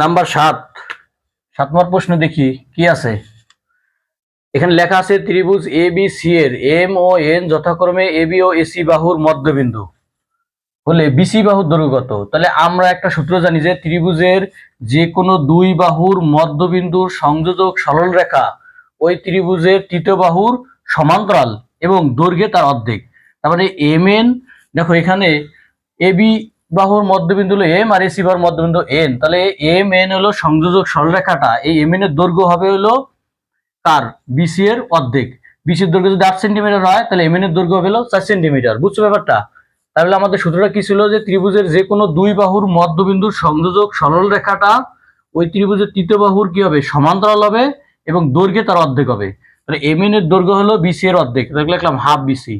Number সাত। সাত নম্বর প্রশ্ন দেখি, কি আছে? এখানে লেখা আছে ত্রিভুজ এ বি সি এর এম ও এন যথাক্রমে এ বি ও এসি বাহুর মধ্যবিন্দু। হলে বিসি বাহুর দৈর্ঘ্য তাহলে আমরা একটা সূত্র জানি যে ত্রিভুজের যে কোনো দুই বাহুর মধ্যবিন্দুর সংযোজক সরল রেখা ওই ত্রিভুজের তৃতীয় বাহুর সমান্তরাল এবং দৈর্ঘ্যে তার অর্ধেক। তার মানে এম এন দেখো এখানে এ বি বাহুর মধ্যবিন্দু হলো এম আর এসি বাহুর মধ্যবিন্দু এন তাহলে এম এন হলো সংযোজক সরলরেখাটা। এই এম এন এর দৈর্ঘ্য হবে হলো কার? বিসি এর অর্ধেক। বিসি এর দৈর্ঘ্য যদি আট সেন্টিমিটার হয়, তাহলে এম এন এর দৈর্ঘ্য হবে হলো চার সেন্টিমিটার। বুঝছ ব্যাপারটা? তাহলে আমাদের সূত্রটা কি ছিল যে ত্রিভুজের যে কোনো দুই বাহুর মধ্যবিন্দুর সংযোজক সরলরেখাটা, ওই ত্রিভুজের তৃতীয় বাহুর কি হবে? সমান্তরাল হবে এবং দৈর্ঘ্যে তার অর্ধেক হবে। তাহলে এম এন এর দৈর্ঘ্য হলো বিসি এর অর্ধেক। লিখলাম হাফ বিসি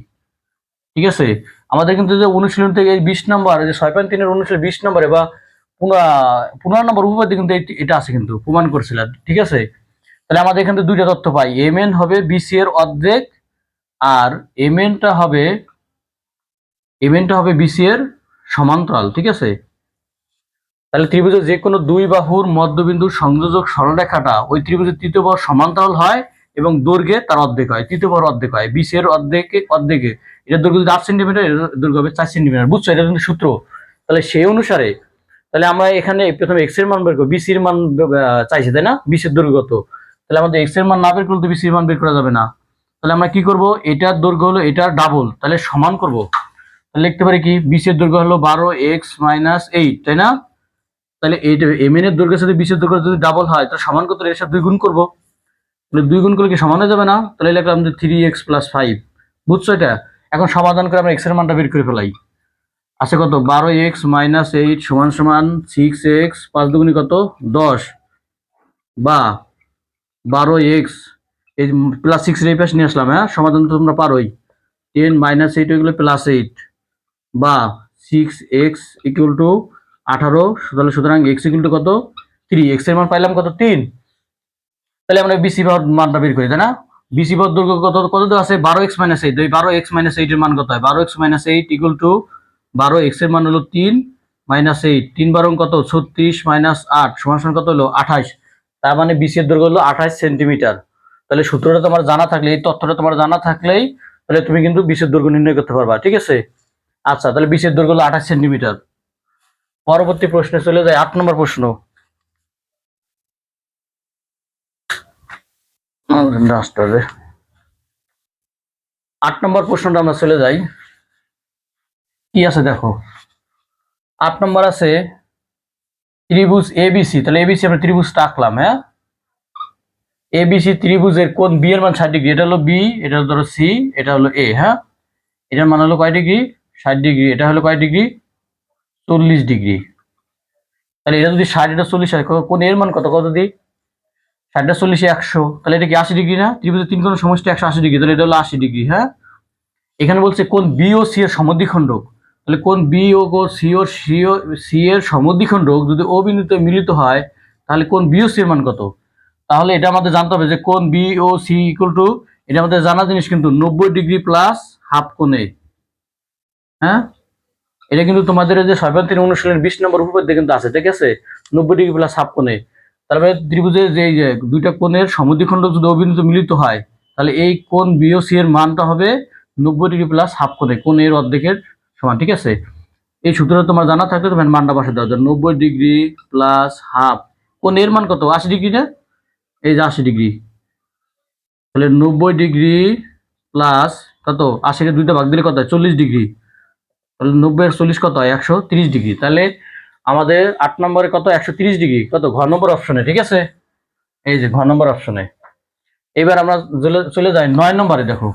ঠিক আছে? আমাদের কিন্তু যে অনুশীলন থেকে এই বিশ নম্বর যে ছয় পয়েন্ট তিনের অনুশীলন বিশ নম্বরে বা পনেরো নম্বর উপপাদ্য কিন্তু এটা আছে কিন্তু, প্রমাণ করছিলাম ঠিক আছে? তাহলে আমাদের এখান থেকে দুইটা তথ্য পাই, এম এন হবে বিসি এর অর্ধেক আর এম এনটা হবে, এম এনটা হবে বিসি এর সমান্তরাল, ঠিক আছে? তাহলে ত্রিভুজের যে কোনো দুই বাহুর মধ্যবিন্দুর সংযোজক সরলরেখাটা ওই ত্রিভুজের তৃতীয় বাহু সমান্তরাল হয় এবং দৈর্ঘ্যে তার অর্ধেক হয়, তৃতীয় বাহুর অর্ধেক হয় বিসি এর অর্ধেকে অর্ধেকে। এটা দৈর্ঘ্য যদি আট সেন্টিমিটার দৈর্ঘ্য হবে চার সেন্টিমিটার বুঝছ? এটা কিন্তু সূত্র। তাহলে সেই অনুসারে, তাহলে আমরা এখানে প্রথমে এক্সের মান বের করব বিসির মান চাইছে, তাই না? বিসির দৈর্ঘ্য কত? তাহলে আমাদের এক্সের মান না বের করলে তো বিসির মান বের করা যাবে না। তাহলে আমরা কি করব? এটার দৈর্ঘ্য হলো, এটার ডাবল তাহলে সমান করব। তাহলে লিখতে পারি কি? বিসের দৈর্ঘ্য হলো বারো এক্স মাইনাস এইট তাই না? তাহলে এইটা এম এর দৈর্ঘ্যের সাথে বিশের দৈর্ঘ্য যদি ডাবল হয়, তাহলে সমান কত এর সাথে দুই গুণ করব। তাহলে দুই গুণ করলে কি সমান হয়ে যাবে না? তাহলে লিখলাম যে থ্রি এক্স প্লাস ফাইভ বুঝছ এটা? এখন সমাধান করে আমরা এক্সের মানটা বের করে ফেলাই। আছে কত? বারো এক্স মাইনাস এইট সমান সমান সিক্স এক্স পাঁচ দুগুণি কত? দশ। বা বারো এক্স এই প্লাস সিক্স এই পাশে নিয়ে আসলাম হ্যাঁ? সমাধান তো তোমরা পারোই। টেন মাইনাস এইট হয়ে গেলে প্লাস এইট বা সিক্স এক্স ইকুয়াল টু আঠারো, তাহলে সুতরাং এক্স ইকুয়াল টু কত? থ্রি এক্সের মান পাইলাম কত? তিন। তাহলে আমরা বিসি মানটা বের করি, তাই না? বিসি পাওয়ার দৈর্ঘ্য কত কত দেওয়া আছে? বারো এক্স মাইনাস এইট বারো এক্স মাইনাস এইটের মান কত হয়? বারো X minus eight equal to বারো এক্সের মান হলো তিন মাইনাস এইট তিন বারো কত? ছত্রিশ মাইনাস আট। সমান সমান কত হলো? আঠাশ। তার মানে বিসি এর দৈর্ঘ্য হলো আঠাশ সেন্টিমিটার তাহলে সূত্রটা তোমার জানা থাকলে, এই তথ্যটা তোমার জানা থাকলেই তাহলে তুমি কিন্তু বিশের দৈর্ঘ্য নির্ণয় করতে পারবা, ঠিক আছে? আচ্ছা তাহলে বিশের দৈর্ঘ্য হলো আঠাশ সেন্টিমিটার পরবর্তী প্রশ্নে চলে যায় আট নম্বর প্রশ্ন। ডাস্টারে আট নম্বর প্রশ্নটা আমরা চলে যাই। কি আছে দেখো? আট নম্বর আছে ত্রিভুজ এবিসি তাহলে এবিসি আমরা ত্রিভুজটা আঁকলাম হ্যাঁ? এবিসি ত্রিভুজের কোন বি এর মান ষাট ডিগ্রি? এটা হলো বি এটা ধরো সি এটা হলো এ হ্যাঁ? এটার মান হলো কয় ডিগ্রি? ষাট ডিগ্রি। এটা হলো কয় ডিগ্রি? চল্লিশ ডিগ্রি। তাহলে এটা যদি ষাট, এটা চল্লিশ হয় কোন এর মান কত কত দিই ষাটটা চল্লিশে একশো। তাহলে এটা কি আশি ডিগ্রি না? ত্রিভুজের তিন কোণ সমষ্টি একশো আশি ডিগ্রি, তাহলে এটা হলো আশি ডিগ্রি হ্যাঁ? এখানে বলছে কোন বি ও সি এর সমদ্বিখণ্ডক। তাহলে কোন বি ও গো C O C O C এর সমদ্বিখণ্ডক যদি ও বিন্দুতে মিলিত হয়, তাহলে কোন বি ও সি এর মান কত? তাহলে এটা আমাদের জানতে হবে যে কোন B O C equal to এটা আমাদের জানা জিনিস কিন্তু নব্বই ডিগ্রি প্লাস হাফ কোণে। হ্যাঁ? এটা কিন্তু তোমাদের যে সর্বান্তিন অনুশীলন বিশ নম্বর উপপাদ্য কিন্তু আছে, ঠিক আছে? নব্বই ডিগ্রি প্লাস হাফ কোণে। তারপরে ত্রিভুজের যে দুইটা কোণের সমদ্বিখণ্ড যদি অবিন্দু মিলিত হয়, তাহলে এই কোণ বিওসি এর মানটা হবে নব্বই ডিগ্রি প্লাস হাফ কোণে কোণের অর্ধেকের সমান, ঠিক আছে? এই সূত্রটা তোমার জানা থাকলে তোমার মানটা বসে দেওয়া যায় নব্বই ডিগ্রি প্লাস হাফ কোণ এর মান কত? আশি ডিগ্রি না? এই যে আশি ডিগ্রি। তাহলে নব্বই ডিগ্রি প্লাস কত? আশিকে দুইটা ভাগ দিলে কত হয়? চল্লিশ ডিগ্রি। তাহলে নব্বই চল্লিশ কত হয়? একশো তিরিশ ডিগ্রি। তাহলে আমাদের আট নম্বরে কত? একশো ডিগ্রি। কত? ঘর নম্বর অপশনে ঠিক আছে? এই যে ঘর নম্বর অপশনে এবার আমরা চলে- চলে যাই নয় নম্বরে, দেখো।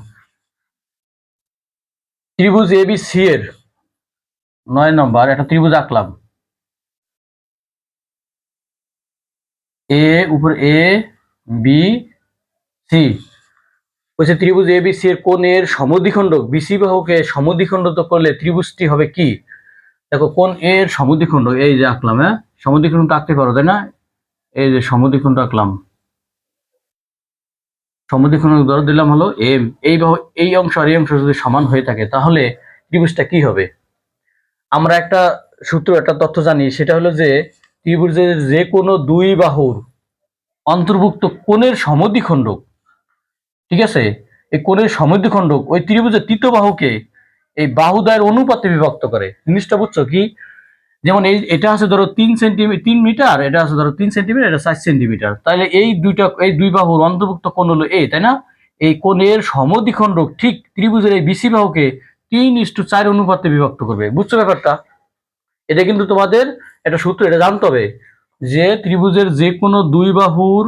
ত্রিভুজ এ বি সি এর নয় নম্বর, একটা ত্রিভুজ আঁকলাম। এ উপর এ বি সি বলছে ত্রিভুজ এ বি সি এর কোণের সমদ্বিখণ্ডক বিসি বাহুকে সমদ্বিখণ্ডিত করলে ত্রিভুজটি হবে কি? দেখো, কোন এর সমদ্বিখণ্ড, এই যে আঁকলাম হ্যাঁ? সমদ্বিখণ্ড আঁকতে পারো, তাই না? এই যে সমদ্বিখণ্ড আঁকলাম। সমদ্বিখণ্ড ধরে, দিলাম হলো এম এই বাহু এই অংশ আর এই অংশ যদি সমান হয়ে থাকে, তাহলে ত্রিভুজটা কি হবে? আমরা একটা সূত্র, একটা তথ্য জানি, সেটা হলো যে ত্রিভুজের যে কোনো দুই বাহুর অন্তর্ভুক্ত কোণের সমদ্বিখণ্ডক, ঠিক আছে? এই কোণের সমদ্বিখণ্ডক, ওই ত্রিভুজের তৃতীয় বাহুকে এই বাহুদয়ের অনুপাতে বিভক্ত করে। জিনিসটা বুঝছ কি? যেমন এই, এটা আছে ধরো তিন সেন্টিমিটার তিন মিটার, এটা আছে ধরো তিন সেন্টিমিটার, এটা চার সেন্টিমিটার। তাহলে এই দুইটা, এই দুই বাহুর অন্তর্ভুক্ত কোণ হলো এ, তাই না? এই কোণের সমদ্বিখণ্ডক ঠিক ত্রিভুজের এই বিসি বাহুকে তিন ইস্টু চার অনুপাতে বিভক্ত করবে। বুঝছ ব্যাপারটা? এটা কিন্তু তোমাদের একটা সূত্র, এটা জানতে হবে যে ত্রিভুজের যে কোনো দুই বাহুর,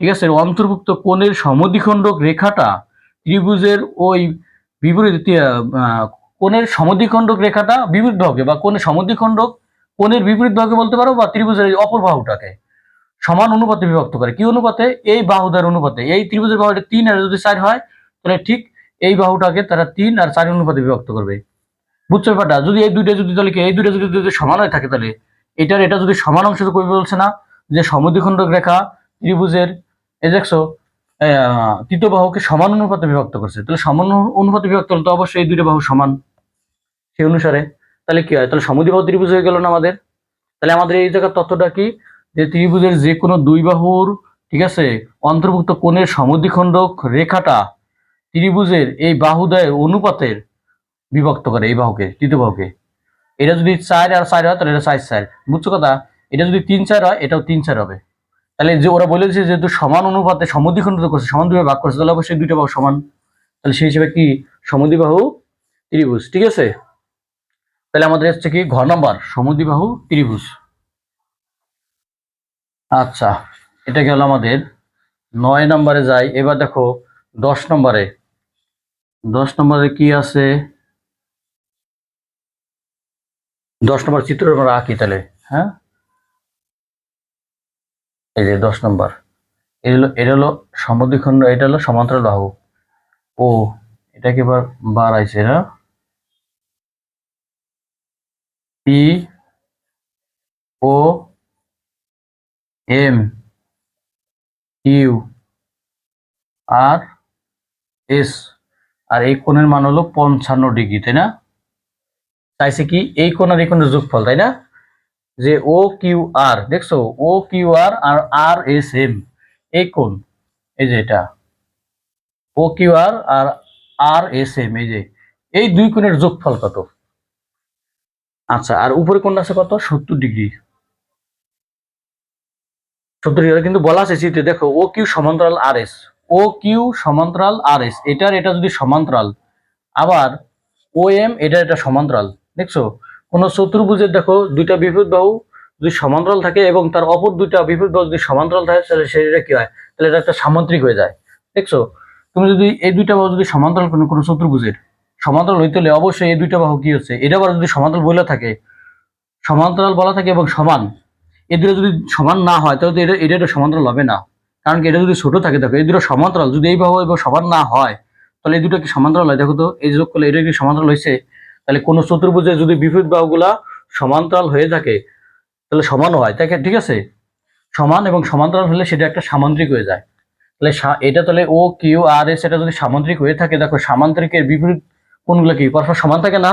ঠিক আছে, অন্তর্ভুক্ত কোণের সমদ্বিখণ্ডক রেখাটা ত্রিভুজের ওই বিপরীত কোণের সমদ্বিখণ্ডক রেখাটা বিপরীত ভাগে বা কোণের সমদ্বিখণ্ডক কোণের বিপরীত ভাগে বলতে পারো বা ত্রিভুজের এই অপর বাহুটাকে সমান অনুপাতে বিভক্ত করে। কি অনুপাতে? এই বাহুদের অনুপাতে। এই ত্রিভুজের বাহুটা তিন আর যদি চার হয়, তাহলে ঠিক এই বাহুটাকে তারা তিন আর চার অনুপাতে বিভক্ত করবে। বুঝছ ব্যাপারটা? যদি এই দুইটা যদি তাহলে এই দুইটা যদি সমান হয়ে থাকে তাহলে এটার এটা যদি সমান অংশ কই বলছে না, যে সমদ্বিখণ্ডক রেখা ত্রিভুজের, এই দেখছ তৃতীয় বাহুকে সমান অনুপাতে বিভক্ত করছে। তাহলে সমান অনু- অনুপাতে বিভক্ত হলে তো অবশ্যই এই দুইটা বাহু সমান। সেই অনুসারে তাহলে কি হয়? তাহলে সমদ্বিবাহু ত্রিভুজ হয়ে গেল না আমাদের? তাহলে আমাদের এই জায়গার তথ্যটা কি? যে ত্রিভুজের যে কোনো দুই বাহুর, ঠিক আছে, অন্তর্ভুক্ত কোণের সমদ্বিখণ্ডক রেখাটা ত্রিভুজের এই বাহুদয় অনুপাতের বিভক্ত করে এই বাহুকে, তৃতীয় বাহুকে। এটা যদি চার আর চার হয়, তাহলে এটা চার চার। বুঝছ কথা? এটা যদি তিন চার হয়, এটাও তিন চার হবে। তাহলে যে ওরা বলেছে যেহেতু সমান অনুপাতে সমদ্বিখণ্ডিত করছে, সমান দুইভাবে ভাগ করছে, তাহলে অবশ্যই দুইটা বাহু সমান। তাহলে সেই হিসেবে কি? সমদ্বিবাহু ত্রিভুজ, ঠিক আছে? তাহলে আমাদের হচ্ছে কি ঘ নম্বর সমদ্বিবাহু ত্রিভুজ। আচ্ছা এটা গেল আমাদের? নয় নম্বরে যাই, এবার দেখো, দশ নম্বরে। দশ নম্বরে কি আছে? দশ নম্বর চিত্র আমরা আঁকি তাহলে হ্যাঁ? এই যে দশ নম্বর। এটা হলো এটা হলো সমদ্বিখণ্ড এটা হলো সমান্তরাল বাহু। ও, এটাকে এবার বাড়াইছে, না? P, O, M U R, S. আর এই কোণের মান হলো পঞ্চান্ন ডিগ্রি, তাই না? চাইছে কি? এই কোণ আর এই কোণের যোগফল, তাই না? যে ও, কিউ, আর, দেখছ? ও, কিউ, আর আর আর, এস, এম। এই কোণ, এই যে এটা। ও, কিউ, আর আর আর, এস, এম, এই যে। এই দুই কোণের যোগফল কত? আচ্ছা আর উপরে কোণটা আছে কত? সত্তর ডিগ্রি। সত্তর ডিগ্রি কিন্তু বলা আছে চিত্রে। দেখো ও কিউ সমান্তরাল আর এস ও কিউ সমান্তরাল আর এস এটার এটা যদি সমান্তরাল, আবার ও এম এটা এটা সমান্তরাল। দেখছ? কোন চতুর্ভুজের দেখো, দুইটা বিপরীত বাহু যদি সমান্তরাল থাকে এবং তার অপর দুইটা বিপরীত বাহু যদি সমান্তরাল থাকে, তাহলে সেটা কি হয়? তাহলে এটা একটা সামান্তরিক হয়ে যায়। দেখছ? তুমি যদি এই দুইটা বাহু যদি সমান্তরাল কোনো কোনো চতুর্ভুজের সমান্তরাল হইতে হলে অবশ্যই এই দুইটা বাহু কি হচ্ছে? এটা আবার যদি সমান্তরাল বলে থাকে, সমান্তরাল বলা থাকে এবং সমান এই দুটো যদি সমান না হয়, তাহলে এটা এটা একটা সমান্তরাল হবে না। কারণ কি, এটা যদি ছোট থাকে, দেখো, এই দুটো সমান্তরাল, যদি এই বাহু এবং সমান না হয়, তাহলে এই দুটো কি সমান্তরাল হয়? দেখো তো, এই যোগ করলে এটা কি সমান্তরাল হয়েছে তাহলে কোন চতুর্ভুজে যদি বিপরীত বাহুগুলা সমান্তরাল হয়ে থাকে, তাহলে সমান হয়। তাকে ঠিক আছে? সমান এবং সমান্তরাল হলে সেটা একটা সামান্তরিক হয়ে যায়। তাহলে এটা তাহলে ও কিউ আর এস এটা যদি সামান্তরিক হয়ে থাকে, দেখো, সামান্তরিকের বিপরীত কোণগুলো কি? পরস্পর সমান থাকে না?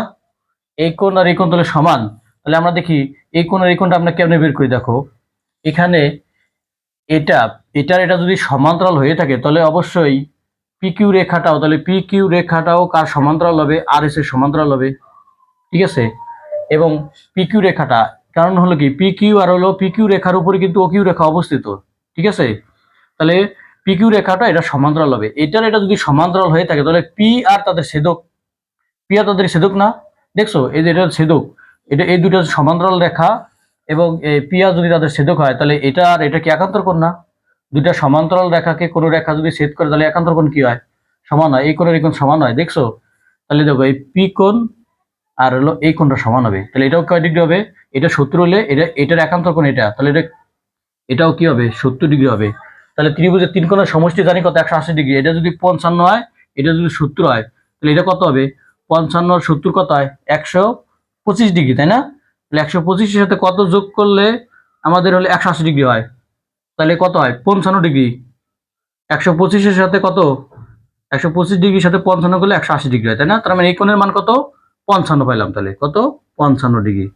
এই কোণ আর এই কোণ তাহলে সমান। তাহলে আমরা দেখি এই কোণ আর এই কোণটা আমরা কেমনে বের করি? দেখো, এখানে এটা, এটার এটা যদি সমান্তরাল হয়ে থাকে, তাহলে অবশ্যই পি কিউ রেখাটাও, তাহলে পি কিউ রেখাটাও কার সমান্তরাল হবে? আর এস এর সমান্তরাল হবে। ঠিক আছে? এবং পি কিউ রেখাটা, কারণ হলো কি? পি কিউ আর হলো পি কিউ রেখার উপরে কিন্তু ও কিউ রেখা অবস্থিত। ঠিক আছে? তাহলে পি কিউ রেখাটা এটা সমান্তরাল হবে। এটার এটা যদি সমান্তরাল হয়ে থাকে, তাহলে পি আর তাদের ছেদক পি আর তাদের ছেদক না? দেখছ? এই যে এটা ছেদক এটা এই দুটো সমান্তরাল রেখা এবং পি আর যদি তাদের ছেদক হয়, তাহলে এটা আর এটা কি একান্তর না? দুইটা সমান্তরাল রেখাকে কোনো রেখা যদি ছেদ করে, তাহলে একান্তর কোণ কি হয়? সমান হয়। এই কোণের এই কোণ সমান হয়। দেখছ? তাহলে দেখো, এই পি কোণ আর হলো এই কোণটা সমান হবে। তাহলে এটাও কয় ডিগ্রি হবে? এটা সত্তর হলে এটা এটার একান্তর কোণ এটা। তাহলে এটা এটাও কি হবে? সত্তর ডিগ্রি হবে। তাহলে ত্রিভুজের তিন কোণের সমষ্টি জানি কত? একশো আশি ডিগ্রি। এটা যদি পঞ্চান্ন হয়, এটা যদি সত্তর হয়, তাহলে এটা কত হবে? পঞ্চান্ন সত্তর কত হয় একশো পঁচিশ ডিগ্রি, তাই না? তাহলে একশো পঁচিশের সাথে কত যোগ করলে আমাদের হলে একশো আশি ডিগ্রি হয়? তাহলে কত হয়? পঞ্চান্ন ডিগ্রি। একশো পঁচিশের সাথে কত? একশো পঁচিশ ডিগ্রির সাথে পঞ্চান্ন করলে একশো আশি ডিগ্রি হয়, তাই না? তার মানে এই কোণের মান কত? পঞ্চান্ন পাইলাম তাহলে। কত? পঞ্চান্ন ডিগ্রি।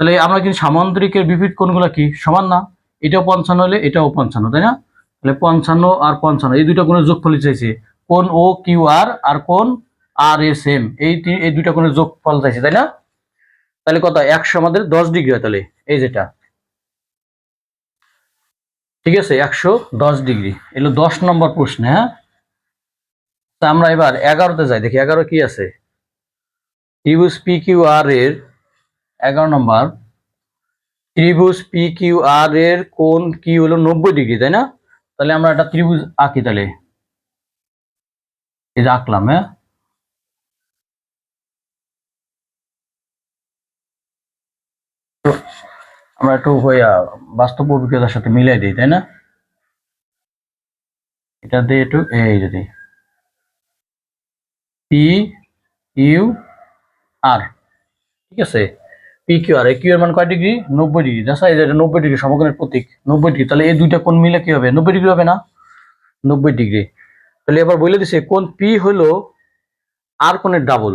তাহলে আমরা কিন্তু সামান্তরিকের বিপরীত কোণগুলো কি? সমান না। এটাও পঞ্চান্ন হলে এটাও পঞ্চান্ন, তাই না? তাহলে পঞ্চান্ন আর পঞ্চান্ন, এই দুইটা কোণের যোগফল চাইছে। কোন ও কিউ আর আর কোন আর এস এম এই এই দুইটা কোণের যোগফল চাইছে তাই না? তাহলে কত? একশো আমাদের দশ ডিগ্রি হয় তাহলে, এই যেটা। ঠিক আছে, একশো দশ ডিগ্রি। এলো দশ নম্বর প্রশ্ন হ্যাঁ? তা আমরা এবার এগারোতে যাই, দেখি এগারো কি আছে? ত্রিভুজ পি কিউ আর এর এগারো নম্বর। ত্রিভুজ পি কিউ আর এর কোণ কি হলো নব্বই ডিগ্রি, তাই না? তাহলে আমরা একটা ত্রিভুজ আঁকি তাহলে। এই আঁকলাম হ্যাঁ? তো আমরা একটু আহ, বাস্তব অভিজ্ঞতার সাথে মিলাই দিই তাই না? এটা দিয়ে একটু এই যদি পি ইউ আর ঠিক আছে? পি কিউ আর কিউ এর মান কয় ডিগ্রি? নব্বই ডিগ্রি। দেখা এটা নব্বই ডিগ্রি সমকোণের প্রতীক। নব্বই ডিগ্রি। তাহলে এই দুইটা কোণ মিলে কি হবে? নব্বই ডিগ্রি হবে না? নব্বই ডিগ্রি। তাহলে এবার বলে দিছে কোণ পি হলো আর কোণের ডাবল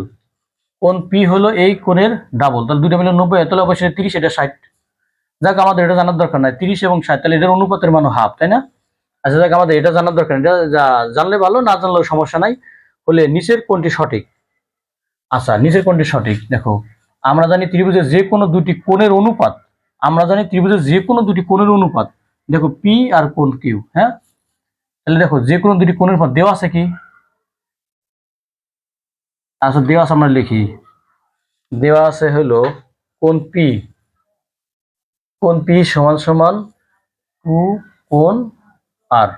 কোণ পি হলো এই কোণের ডাবল তাহলে দুইটা মিলে নব্বই তাহলে অবশ্যই তিরিশ, এটা ষাট। যাক, আমাদের এটা জানার দরকার নাই, তিরিশ এবং ষাট, তাহলে এটার অনুপাতের মানও হাফ তাই না? আচ্ছা যাক, আমাদের এটা জানার দরকার এটা জানলে ভালো, না জানলেও সমস্যা নাই। হলে নিচের কোনটি সঠিক। আচ্ছা নিচের কোনটি সঠিক, দেখো, আমরা জানি ত্রিভুজের যে কোনো দুটি কোণের অনুপাত, আমরা জানি ত্রিভুজের যে কোনো দুটি কোণের অনুপাত, দেখো পি আর কোণ কিউ হ্যাঁ? তাহলে দেখো, যে কোনো দুটি কোণের পর দেওয়া আছে কি? আচ্ছা দেওয়া আছে আমরা লিখি। দেওয়া আছে হলো কোন পি? কোন পি সমান সমান টু কোন আর?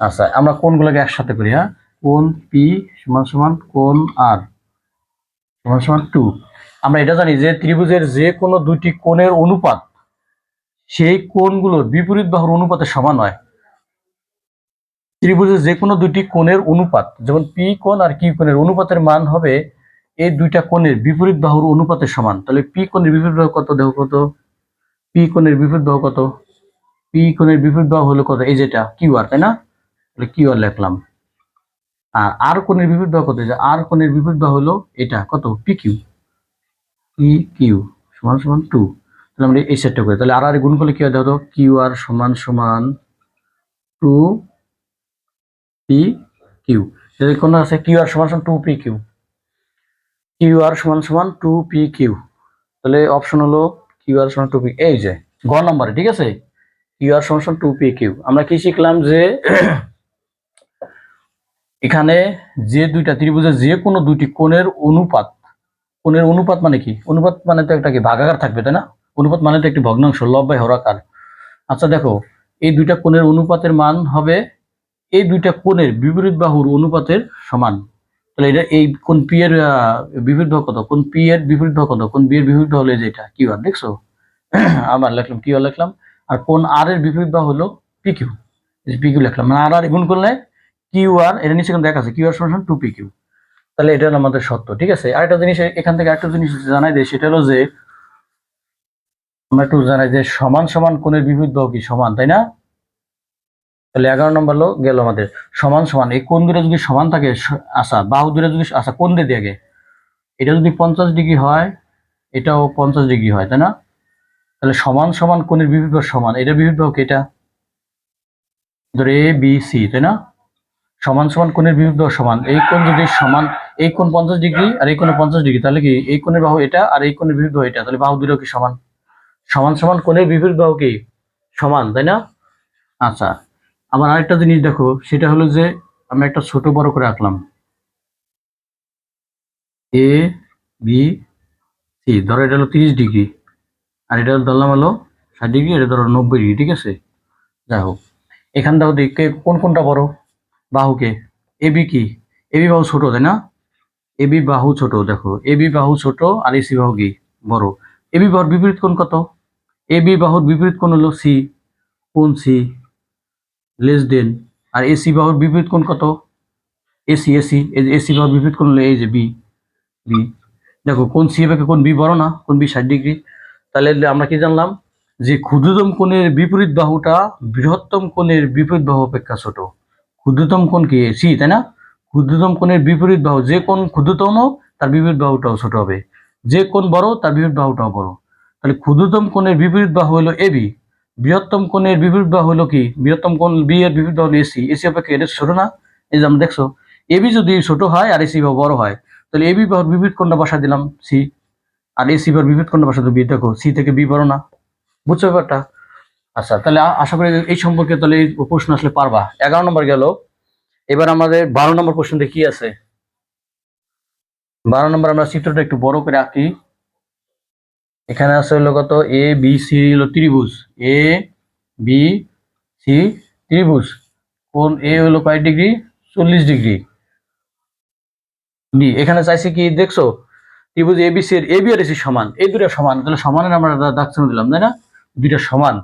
আচ্ছা আমরা কোণগুলোকে একসাথে করি হ্যাঁ? কোন পি সমান সমান কোন আর? সমান সমান টু। আমরা এটা জানি যে ত্রিভুজের যে কোনো দুটি কোণের অনুপাত, সেই কোণগুলোর বিপরীত বাহুর অনুপাতে সমান হয়। ত্রিভুজের যে কোনো দুটি কোণের অনুপাত, যেমন পি কোণ আর কিউ কোণের অনুপাতের মান হবে এই দুইটা কোণের বিপরীত বাহুর অনুপাতের সমান। তাহলে পি কোণের বিপরীত বাহু কত? দেখো কত? পি কোণের বিপরীত বাহু কত? পি কোণের বিপরীত বাহু হলো কত? এই যেটা, কিউ আর, তাই না? তাহলে কিউ আর লিখলাম। আর আর কোণের বিপরীত বাহু কত? আর কোণের বিপরীত বাহু হলো এটা, কত? P Q. পি কিউ সমান সমান টু। তাহলে আমরা এই সেটটা করি। তাহলে আর আর গুণ করলে কি হয়? দেখো কিউ আর সমান সমান টু পি কিউ যদি কোনো আছে কিউ আর সমান সমান two P Q Q R সমান সমান টু পি কিউ তাহলে অপশন হলো কিউ আর সমান টু পি এই যে, গ নম্বরে, ঠিক আছে? কিউ আর সমান সমান টু পি কিউ আমরা কি শিখলাম যে এখানে যে দুইটা ত্রিভুজের যে কোনো দুইটি কোণের অনুপাত কোণের অনুপাত মানে কি? অনুপাত মানে তো একটা কি? ভাগাকার থাকবে, তাই না? অনুপাত মানে তো একটি ভগ্নাংশ, লব হরাকার আচ্ছা দেখো, এই দুইটা কোণের অনুপাতের মান হবে এই দুইটা কোণের বিপরীত বাহুর অনুপাতের সমান। তাহলে এটা এই কোন পি এর বিপরীত বাহু কত? কোন পি এর বিপরীত বাহু কত? কোন বি এর বিপরীত বাহু হলো এই যে এটা কিউ আর, দেখছ? আবার লিখলাম কিউ আর লিখলাম। আর কোন আর এর বিপরীত বাহু হলো পি কিউ পি কিউ লিখলাম। মানে আর আর গুণ করলে কিউ আর, এটা নিচে কিন্তু দেখা আছে কিউ আর সমান টু পি কিউ তাহলে এটা হলো আমাদের সত্য, ঠিক আছে? আরেকটা জিনিস, এখান থেকে একটা জিনিস জানাই দেয় সেটা হলো যে, আমরা একটু জানাই যে সমান সমান কোণের বিপরীত বাহু কি সমান, তাই না? তাহলে এগারো নম্বর হলো গেল আমাদের। সমান সমান, এই কোন দূরে যদি সমান থাকে, স- আচ্ছা বাহু দূরে যদি আচ্ছা কোন দিয়ে দিয়ে এটা যদি পঞ্চাশ ডিগ্রি হয়, এটাও পঞ্চাশ ডিগ্রি হয়, তাই না? তাহলে সমান সমান কোণের বাহু সমান, এটা বাহু কি এটা? ধরে এ বি সি তাই না? সমান সমান কোণের বাহু সমান, এই কোণ যদি সমান, এই কোণ পঞ্চাশ ডিগ্রি আর এই কোণে পঞ্চাশ ডিগ্রি, তাহলে কি এই কোণের বাহু এটা আর এই বিপরীত বাহু এটা? তাহলে বাহু দুটো কি সমান? সমান সমান কোণের বিপরীত বাহু কি? সমান, তাই না? আচ্ছা আবার আরেকটা জিনিস দেখো, সেটা হলো যে আমি একটা ছোট বড় করে আঁকলাম। এ বি সি ধরো এটা হলো তিরিশ ডিগ্রি, আর এটা ধরলাম হলো ষাট ডিগ্রি, এটা ধরো নব্বই ডিগ্রি, ঠিক আছে? যাই হোক, এখান দেখো দেখে কোন কোনটা বড়? বাহুকে এ বি কি? এ বি বাহু ছোট, তাই না? এ বি বাহু ছোট, দেখো এ বি বাহু ছোট আর এসি বাহু কি? বড়। এ বি বাহুর বিপরীত কোণ কত? এ বি বাহুর বিপরীত কোণ হলো সি কোন সি লেস দেন আর এসি বাহুর বিপরীত কোণ কত? এসি এসি এসি বাহুর বিপরীত কোণ হলো এই যে বি বি দেখো কোন সি এবাকে কোন বি বড় না কোন বি ষাট ডিগ্রি। তাহলে আমরা কি জানলাম? যে ক্ষুদ্রতম কোণের বিপরীত বাহুটা বৃহত্তম কোণের বিপরীত বাহু অপেক্ষা ছোট। ক্ষুদ্রতম কোণ কি? সি তাই না? ক্ষুদ্রতম কোণের বিপরীত বাহু, যে কোণ ক্ষুদ্রতম, তার বিপরীত বাহুটাও ছোট হবে। যে কোণ বড়, তার বিপরীত বাহুটাও বড়। তাহলে ক্ষুদ্রতম কোণের বিপরীত বাহু হলো এবি বৃহত্তম কোণের বিপরীত বাহু হলো কি? বৃহত্তম কোণ বি এর বিপরীত বাহু হলো এসি এসি অপেক্ষা এটা ছোট না? এই যে আমরা দেখছ এবি যদি ছোট হয় আর এসি বড় হয়, তাহলে এবি বাহুর বিপরীত কোণটা বসা দিলাম সি আর এসি বাহুর বিপরীত কোণটা বসা বি দেখো সি থেকে বি বড় না। বুঝছ ব্যাপারটা? আচ্ছা তাহলে আশা করি এই সম্পর্কে তাহলে এই প্রশ্ন আসলে পারবা। এগারো নম্বর গেল। এবার আমাদের বারো নম্বর প্রশ্নতে কি আছে? বারো নম্বর আমরা চিত্রটা একটু বড় করে আঁকি। এখানে আছে হলো কত? এ বি সি হলো ত্রিভুজ। এ বি সি ত্রিভুজ। কোন এ হলো কয় ডিগ্রি? চল্লিশ ডিগ্রি। ডি এখানে চাইছে কি? দেখছ? ত্রিভুজ এ বি সি এর এ বি আর এসি সমান। এই দুটো সমান। তাহলে সমানের আমরা দাগ দিলাম, তাই না? দুইটা সমান।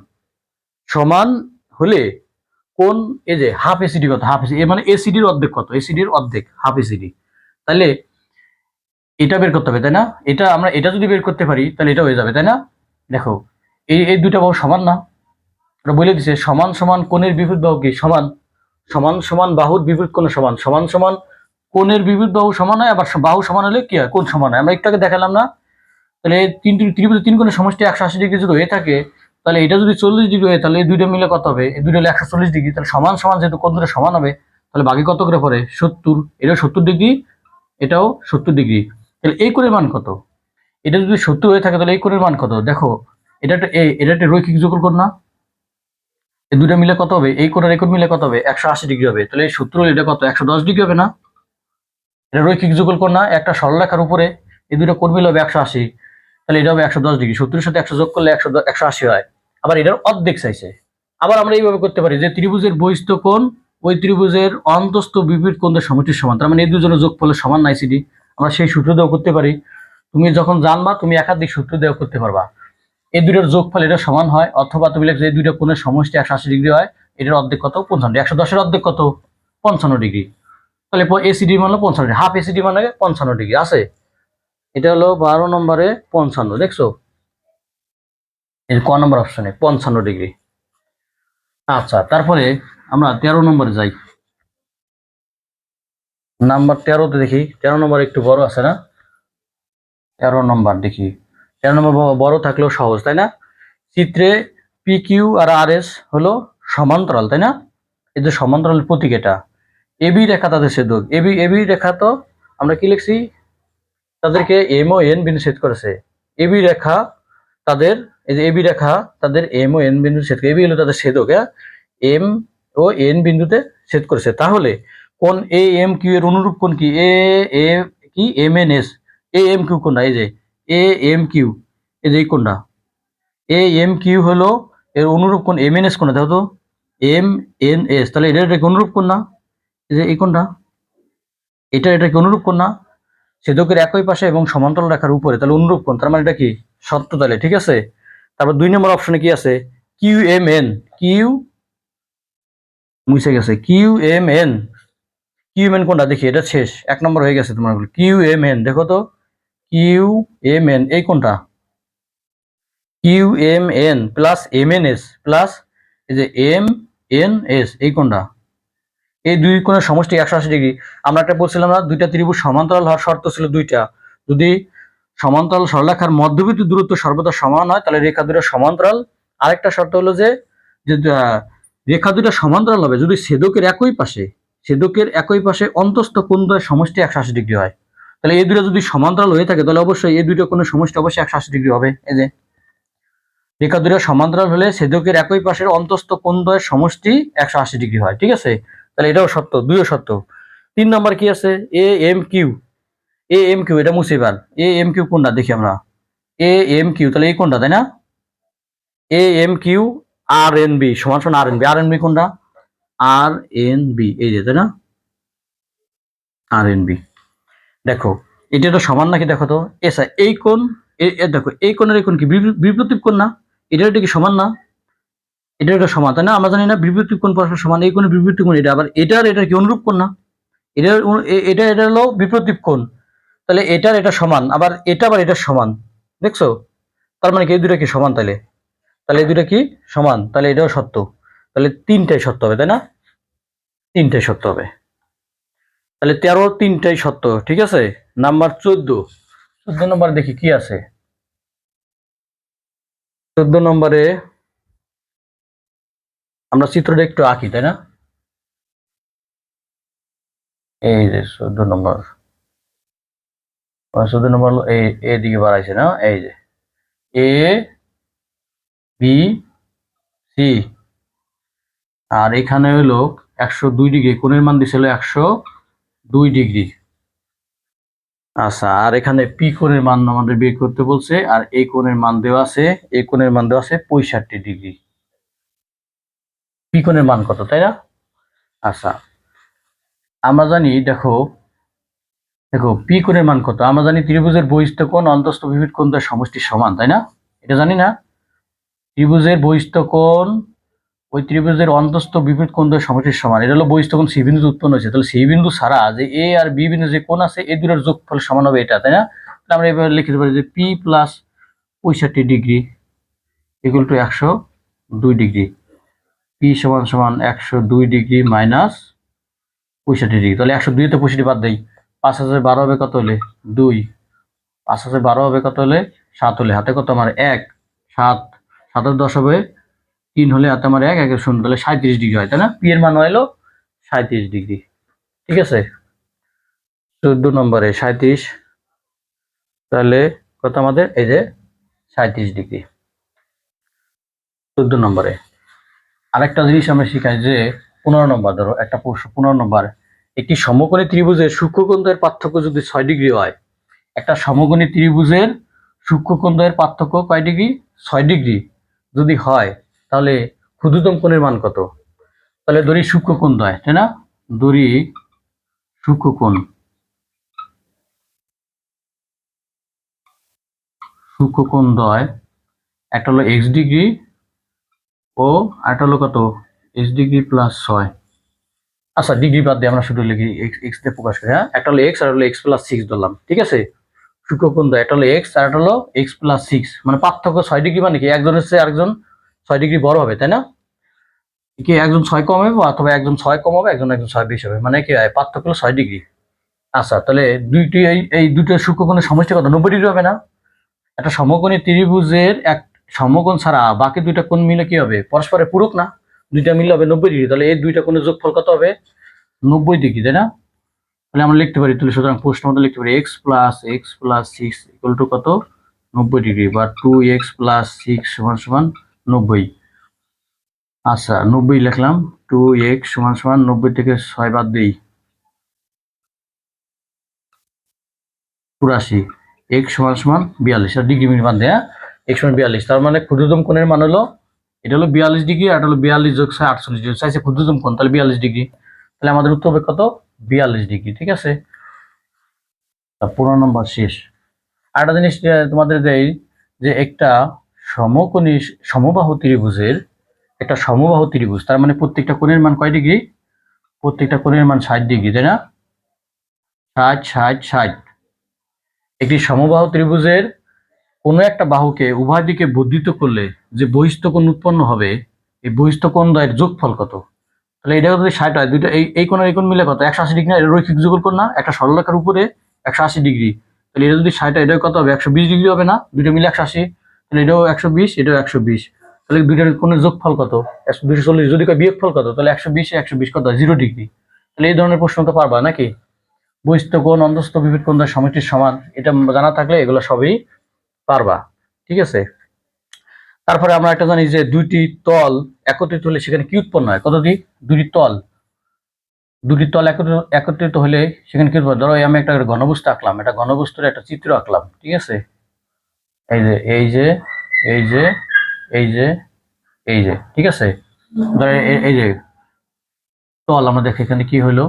সমান হলে কোন এই যে হাফ এসিডি কত? হাফ এসিডি মানে এসিডির অর্ধেক কত? এসিডির অর্ধেক হাফ এসিডি তাহলে এটা বের করতে হবে, তাই না? এটা আমরা, এটা যদি বের করতে পারি, তাহলে এটা হয়ে যাবে, তাই না? দেখো, এই এই দুইটা বাহু সমান না। ওরা বলে দিছে, সমান সমান কোণের বিপরীত বাহু কি? সমান। সমান সমান বাহুর বিপরীত কোণ সমান। সমান সমান কোণের বিপরীত বাহু সমান হয়, আবার বাহু সমান হলে কি হয়? কোণ সমান হয়। আমরা একটু আগে দেখালাম না? তাহলে তিন ত্রিভুজ, তিন কোণের সমষ্টি একশো আশি ডিগ্রি যদি হয়ে থাকে, তাহলে এটা যদি চল্লিশ ডিগ্রি হয়, তাহলে এই দুইটা মিলে কত হবে? এই দুইটা হলে একশো চল্লিশ ডিগ্রি। তাহলে সমান সমান যেহেতু কোণ দুটো সমান হবে, তাহলে বাকি কত করে পড়ে? সত্তর। এটাও সত্তর ডিগ্রি, এটাও সত্তর ডিগ্রি। তাহলে এই কোণের মান কত? এটা যদি সত্তর হয়ে থাকে, তাহলে এই কোণের মান কত? দেখো, এটা একটা এটা একটা রৈখিক যোগল কোণ না? এই দুটো মিলে কত হবে? এই কোণের এই কোণ মিলে কত হবে? একশো আশি ডিগ্রি হবে। তাহলে সত্তর হলে এটা কত? একশো দশ ডিগ্রি হবে না? এটা রৈখিক যুগল কোণ না? একটা সরলরেখার উপরে এই দুটো কোণ মিলে হবে একশো আশি। তাহলে এটা হবে একশো দশ ডিগ্রি। সত্তরের সাথে একশো যোগ করলে একশো একশো আশি হয়। আবার এটার অর্ধেক চাইছে। আবার আমরা এইভাবে করতে পারি যে ত্রিভুজের বহিস্থ কোণ, ওই ত্রিভুজের অন্তস্থ বিপরীত কোণদের সমষ্টির সমান। তার মানে এই দুজনের যোগ ফলে সমান নাই সিডি আমরা সেই সূত্র দেওয়া করতে পারি। তুমি যখন জানবা, তুমি একাধিক সূত্র দেওয়া করতে পারবা। এই দুটোর যোগফল এটা সমান হয়, অথবা তুমি লিখছো এই দুটো কোণের সমষ্টি একশো আশি ডিগ্রি হয়, এটার অর্ধেক কত? পঞ্চান্ন। একশো দশের অর্ধেক কত? পঞ্চান্ন ডিগ্রি। তাহলে এসিডি মানে পঞ্চান্ন ডিগ্রি। হাফ এসিডি মানে পঞ্চান্ন ডিগ্রি। আছে? এটা হলো বারো নম্বরে পঞ্চান্ন, দেখছ? এই ক নম্বর অপশনে পঞ্চান্ন ডিগ্রি। আচ্ছা তারপরে আমরা তেরো নম্বরে যাই। নাম্বার তেরোতে দেখি। তেরো নম্বর একটু বড় আছে না? তেরো নম্বর দেখি। তেরো নম্বর বড় থাকলেও সহজ, তাই না? চিত্রে পি কিউ আর আর এস হলো সমান্তরাল, তাই না? এই যে সমান্তরাল প্রতীক এটা। এবি রেখা তাদের ছেদক এবি এবি রেখা তো আমরা কি লিখছি? তাদেরকে এম ও এন বিন্দু ছেদ করেছে। এবি রেখা তাদের, এই যে এবি রেখা তাদের এম ও এন বিন্দু ছেদ এবি হলো তাদের ছেদক হ্যাঁ? এম ও এন বিন্দুতে ছেদ করেছে। তাহলে কোন এ এম কিউ এর অনুরূপ কোন কি? এ এ কি? M N S A M Q কোনটা? এই যে এ এম কিউ এই যে কোনটা? এ এম কিউ হলো এর অনুরূপ কোন? এম এন এস কোনটা? দেখো তো। এম এন এস তাহলে এটা এটা কি অনুরূপ কোন না এই যে, এই কোনটা? এটা এটা কি অনুরূপ কোন না ছেদকের একই পাশে এবং সমান্তরাল রেখার উপরে। তাহলে অনুরূপ কোণ তার মানে এটা কি? সত্য তাহলে, ঠিক আছে? তারপর দুই নম্বর অপশনে কি আছে? কিউ এম এন কিউ মুছে গেছে। Q M N Q M N কোনটা? দেখি, এটা শেষ। এক নম্বর হয়ে গেছে তোমার কিউ এম এন, দেখো তো। কিউ এম এন, এই কোনটা? Q M N plus M N S plus এই যে এম এন এস, এই কোনটা? এই দুই কোণের সমষ্টি একশো আশি ডিগ্রি। আমরা একটা বলছিলাম না, দুইটা ত্রিভুজ সমান্তরাল হওয়ার শর্ত ছিল দুইটা। যদি সমান্তরাল সরলরেখার মধ্যবর্তী দূরত্ব সর্বদা সমান হয়, তাহলে রেখা দুটো সমান্তরাল। আরেকটা শর্ত হলো যে রেখা দুটো সমান্তরাল হবে। যদি ছেদকের একই পাশে ছেদকের একই পাশে অন্তস্থ কোণ দ্বয়ের সমষ্টি একশো আশি ডিগ্রি হয়? তাহলে এই দুটো যদি সমান্তরাল হয়ে থাকে, তাহলে অবশ্যই এই দুটো কোণের সমষ্টি অবশ্যই একশো আশি ডিগ্রি হবে। এই যে, রেখা দুটো সমান্তরাল হলে ছেদকের একই পাশের অন্তস্থ কোণ দ্বয়ের সমষ্টি একশো আশি ডিগ্রি হয়, ঠিক আছে? তাহলে এটাও সত্য, দুইও সত্য। তিন নম্বর কি আছে? A, M, Q. A, M, Q, এটা মুসিবার এ, এম, কিউ কোনটা? দেখি আমরা। এ, এম, কিউ, তাহলে এই কোনটা, তাই না? A, M, Q, R, N, B, সমান সমান R, N, B. R, N, B কোনটা? আর এন বি এই যে, তাই না? আর এন বি দেখো, এটা তো সমান নাকি দেখো তো? এসা এই এ দেখো, এই কোণের এই কোণ কি বিপরী- বিপরীত কোণ না? এটা এটা কি সমান না? এটা এটা সমান, তাই না? আমরা জানি না বিপরীত কোণ পরস্পর সমান, এই কোণের বিপরীত কোণ, এটা আবার এটার এটা কি অনুরূপ কোণ না? এটার এটা এটা হলো বিপরীত কোণ। তাহলে এটার এটা সমান, আবার এটা আবার এটা সমান, দেখছ? তার মানে কি এই দুটো কি সমান তাহলে? তাহলে এই দুটো কি সমান, তাহলে এটাও সত্য। তাহলে তিনটাই সত্য হবে, তাই না? তিনটাই সত্য হবে। তাহলে তেরো তিনটাই সত্য, ঠিক আছে? নাম্বার চোদ্দ। চোদ্দ নম্বর দেখি কি আছে। চোদ্দ নম্বরে আমরা চিত্রটা একটু আঁকি, তাই না? এই যে চোদ্দ নম্বর। চোদ্দ নম্বর এই এদিকে বাড়াইছে না? এই যে। এ, বি, সি। আর এখানে হলো একশো দুই ডিগ্রি, কোণের মান দিছিল একশো দুই ডিগ্রি। আচ্ছা আর এখানে পি কোণের মান আমাদের বের করতে বলছে, আর এই কোণের মান দেওয়া আছে এই কোণের মান দেওয়া আছে পঁয়ষট্টি ডিগ্রি। পি কোণের মান কত, তাই না? আচ্ছা আমরা জানি, দেখো দেখো, পি কোণের মান কত? আমরা জানি ত্রিভুজের বহিস্থ কোণ, অন্তস্থ বিপরীত কোণ দ্বয়ের সমষ্টির সমান, তাই না? এটা জানি না? ত্রিভুজের বহিস্থ কোণ ওই ত্রিভুজের অন্তস্থ বিপরীত কোণ সমষ্টির সমান। এটা হলো বহিস্থ কোণ, সি বিন্দু উৎপন্ন হয়েছে। তাহলে সি বিন্দু ছাড়া যে এ আর বি বিন্দু যে কোণ আছে এই দুটোর যোগফল সমান হবে এটা, তাই না? তাহলে আমরা এবার লিখতে পারি যে পি প্লাস পঁয়ষট্টি ডিগ্রি ইকুয়াল টু একশো দুই ডিগ্রি। পি সমান সমান একশো দুই ডিগ্রি মাইনাস পঁয়ষট্টি ডিগ্রি। তাহলে একশো দুইতে পঁয়ষট্টি বাদ দেয় পাঁচ হাজার বারো হবে কত হলে? দুই। পাঁচ হাজার বারো হবে কত হলে? সাত হলে। হাতে কত? আমার এক। সাত। সাতের দশ হবে তিন হলে হাতে আমার এক, একের শূন্য তাহলে সাঁত্রিশ ডিগ্রি হয়, তাই না? পি এর মান হলো সাঁত্রিশ ডিগ্রি, ঠিক আছে? চোদ্দ নম্বরে সাঁত্রিশ তাহলে কত আমাদের? এই যে সাঁত্রিশ ডিগ্রি। চোদ্দ নম্বরে আরেকটা জিনিস আমরা শিখাই যে পনেরো নম্বর, ধরো একটা প্রশ্ন, পনেরো নম্বর, একটি সমকোণী ত্রিভুজের সূক্ষ্মকোণের পার্থক্য যদি ছয় ডিগ্রি হয়, একটা সমকোণী ত্রিভুজের সূক্ষ্মকোণের পার্থক্য কয় ডিগ্রি? ছয় ডিগ্রি। যদি হয় তাহলে ক্ষুদ্রতম কোণের মান কত? তাহলে দড়ি সূক্ষ্মকোণ দয় তাই না? দড়ি সূক্ষ্মকোণ সূক্ষ্মকোণ দয় একটা হলো এক্স ডিগ্রি ও আরেকটা হলো কত? এক্স ডিগ্রি প্লাস ছয়। আচ্ছা ডিগ্রি বাদ দিয়ে আমরা শুধু লিখি এক্স দিয়ে প্রকাশ করি হ্যাঁ? একটা হলো এক্স আর হলো এক্স প্লাস সিক্স ধরলাম, ঠিক আছে? সূক্ষ্মকোণ দয় একটা হলো এক্স আর একটা হলো এক্স প্লাস সিক্স মানে পার্থক্য ছয় ডিগ্রি মানে কি? একজনের চেয়ে আরেকজন ছয় ডিগ্রি বড় হবে, তাই না? কি একজন ছয় কম হবে অথবা একজন ছয় কম হবে, একজন একজন ছয় বেশি হবে। মানে কি হয় পার্থক্য হলো ছয় ডিগ্রি। আচ্ছা তাহলে দুইটি এই এই দুটো সূক্ষ্মকোণের সমষ্টি কত? নব্বই ডিগ্রি হবে না? একটা সমকোণী ত্রিভুজের এক সমকোণ ছাড়া বাকি দুইটা কোণ মিলে কি হবে? পরস্পরের পূরক না? দুইটা মিলে হবে নব্বই ডিগ্রি। তাহলে এই দুইটা কোণের যোগফল কত হবে? নব্বই ডিগ্রি, তাই না? তাহলে আমরা লিখতে পারি, তাহলে সুতরাং প্রশ্ন মতো লিখতে পারি X plus X plus six equal to কত? নব্বই ডিগ্রি, বা টু এক্স প্লাস সিক্স সমান সমান নব্বই। আচ্ছা নব্বই লিখলাম, টু এক্স সমান সমান নব্বই থেকে ছয় বাদ দিই। চুরাশি। এক্স সমান সমান বিয়াল্লিশ। আর ডিগ্রি মিনিট বাদ দেয়, এক্স সমান বিয়াল্লিশ। তার মানে ক্ষুদ্রতম কোণের মান হলো, এটা হলো বিয়াল্লিশ ডিগ্রি, আর এটা হলো বিয়াল্লিশ যোগ ছয়, আটচল্লিশ ডিগ্রি। চাইছে ক্ষুদ্রতম কোণ, তাহলে বিয়াল্লিশ ডিগ্রি। তাহলে আমাদের উত্তর হবে কত? বিয়াল্লিশ ডিগ্রি, ঠিক আছে? পনেরো নম্বর শেষ। আরেকটা জিনিস তোমাদের দেই যে একটা সমকোণী সমবাহু ত্রিভুজের একটা সমবাহু ত্রিভুজ, তার মানে প্রত্যেকটা কোণের মান কয় ডিগ্রি? প্রত্যেকটা কোণের মান ষাট ডিগ্রি, তাই না? ষাট ষাট ষাট। একটি সমবাহু ত্রিভুজের কোনো একটা বাহুকে উভয় দিকে বর্ধিত করলে যে বহিস্থ কোণ উৎপন্ন হবে, এই বহিস্থ কোণ দ্বয়ের যোগফল কত? তাহলে এটা যদি ষাট হয়, দুইটা এই এই কোণের, এই কোণ মিলে কত? একশো আশি ডিগ্রি না? এটা রৈখিক যুগল কোণ না? একটা সরলরেখার উপরে একশো আশি ডিগ্রি। তাহলে এটা যদি ষাট হয় এটা কত হবে? একশো বিশ ডিগ্রি হবে না? দুটো মিলে একশো আশি। তাহলে এটাও একশো বিশ, এটাও একশো বিশ। তাহলে দুইটার কোণের যোগফল কত? একশো দুশো চল্লিশ, যদি কয় বিয়োগফল কত, তাহলে একশো বিশ একশো বিশ কত? Zero degree. তাহলে এই ধরনের প্রশ্ন তো পারবা নাকি? বহিস্থ কোণ, অন্তস্থ কোণ দ্বয়ের সমষ্টির সমান, এটা জানা থাকলে এগুলো সবই পারবা। ঠিক আছে? তারপরে আমরা একটা জানি যে দুইটি তল একত্রিত হলে সেখানে কি উৎপন্ন হয়? কতটি দুটি তল। দুটি তল একত্রিত হলে সেখানে কি ধরো আমি একটা ঘনবস্তু আঁকলাম, একটা ঘনবস্তুর একটা চিত্র আঁকলাম, ঠিক আছে? এই যে এই যে এই যে এই যে এই যে, ঠিক আছে? এই যে, তল আমরা দেখি এখানে কি হলো?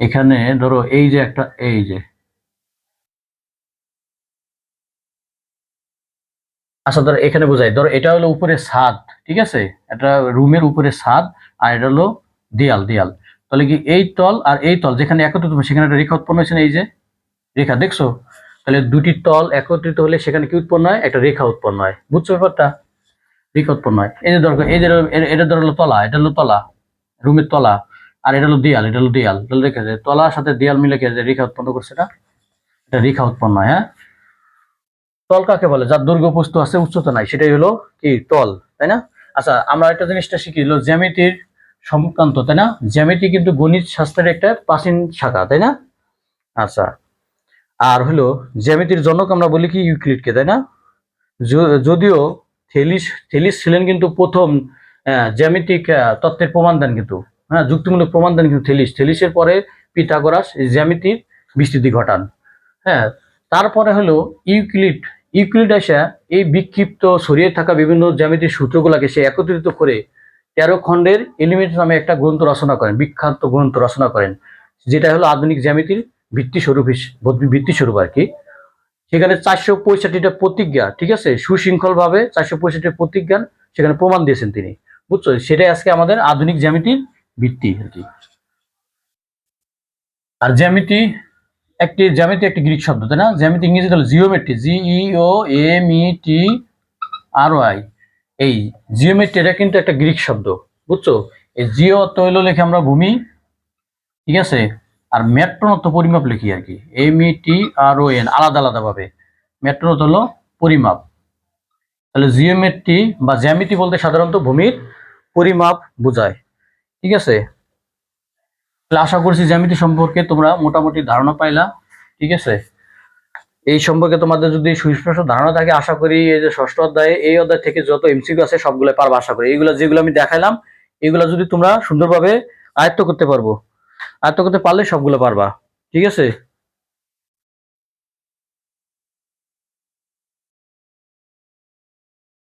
এখানে ধরো এই যে একটা, এই যে। আচ্ছা ধরো এখানে বোঝাই, ধরো এটা হলো উপরে ছাদ, ঠিক আছে? এটা রুমের উপরে ছাদ আর এটা হলো দেয়াল দেয়াল। তাহলে কি এই তল আর এই তল যেখানে একত্রিত সেখানে একটা রেখা উৎপন্ন হয়েছে এই যে? রেখা, দেখছ? তাহলে দুটি তল একত্রিত হলে সেখানে কি উৎপন্ন হয়? একটা রেখা উৎপন্ন হয়। বুঝছ ব্যাপারটা? রেখা উৎপন্ন হয়। এই যে দরকার এই যে এটা ধরো হলো তলা, এটা হলো তলা, রুমের তলা, আর এটা হলো দেয়াল, এটা হলো দেয়াল। তাহলে দেখে যে তলার সাথে দেয়াল মিলে কে যে রেখা উৎপন্ন করছে এটা? এটা রেখা উৎপন্ন হয় হ্যাঁ? তল কাকে বলে? যার দৈর্ঘ্য প্রস্থ আছে, উচ্চতা নাই, সেটাই হলো কি? তল, তাই না? আচ্ছা আমরা একটা জিনিসটা শিখি, হলো জ্যামিতির সংক্রান্ত তাই না? জ্যামিতি কিন্তু গণিত শাস্ত্রের একটা প্রাচীন শাখা, তাই না? আচ্ছা আর হলো জ্যামিতির জনক আমরা বলি কি ইউক্লিডকে, তাই না? যদিও থেলিস থেলিস ছিলেন কিন্তু প্রথম জ্যামিতিক তত্ত্বের প্রমাণ দেন কিন্তু হ্যাঁ যুক্তিমূলক প্রমাণ দেন কিন্তু থেলিস। থেলিসের পরে পিথাগোরাস জ্যামিতির বিস্তৃতি ঘটান। হ্যাঁ তারপরে হলো ইউক্লিড। ইউক্লিড এসে এই বিক্ষিপ্ত ছড়িয়ে থাকা বিভিন্ন জ্যামিতির সূত্রগুলোকে সে একত্রিত করে তেরো খণ্ডের এলিমেন্ট নামে একটা গ্রন্থ রচনা করেন, বিখ্যাত গ্রন্থ রচনা করেন, যেটা হলো আধুনিক জ্যামিতির ভিত্তি স্বরূপ হিস- স্বরূপ আর কি। সেখানে চারশো পঁয়ষট্টিটা প্রতিজ্ঞা, ঠিক আছে? সুশৃঙ্খল ভাবে চারশো পঁয়ষট্টি প্রতিজ্ঞা সেখানে প্রমাণ দিয়েছেন তিনি। বুঝছ? সেটাই আজকে আমাদের আধুনিক জ্যামিতির ভিত্তি আর কি। আর জ্যামিতি একটি জ্যামিতি একটি গ্রিক শব্দ, তাই না? জ্যামিতি ইংরেজিতে হলো geometry G E O M E T R Y এই জিওমেট্রি এটা কিন্তু একটা গ্রিক শব্দ, বুঝছ? এই জিও অর্থ লেখে আমরা ভূমি, ঠিক আছে? আর মেট্রন পরিমাপ লিখি আর কি। এম ই টি আর ও এন আলাদা আলাদা ভাবে। মেট্রন হলো পরিমাপ। তাহলে জিওমেট্রি বা জ্যামিতি বলতে সাধারণত ভূমির পরিমাপ বোঝায়। ঠিক আছে? তাহলে আশা করছি জ্যামিতি সম্পর্কে তোমরা মোটামুটি ধারণা পাইলা। ঠিক আছে? এই সম্পর্কে তোমাদের যদি সুস্পষ্ট ধারণা থাকে, আশা করি এই যে ষষ্ঠ অধ্যায়ে, এই অধ্যায় থেকে যত এমসিকিউ আছে সবগুলো পারবা আশা করি। এইগুলো যেগুলো আমি দেখাইলাম, এগুলো যদি তোমরা সুন্দরভাবে আয়ত্ত করতে পারব। আয়ত্ত করতে পারলে সবগুলো পারবা ঠিক আছে?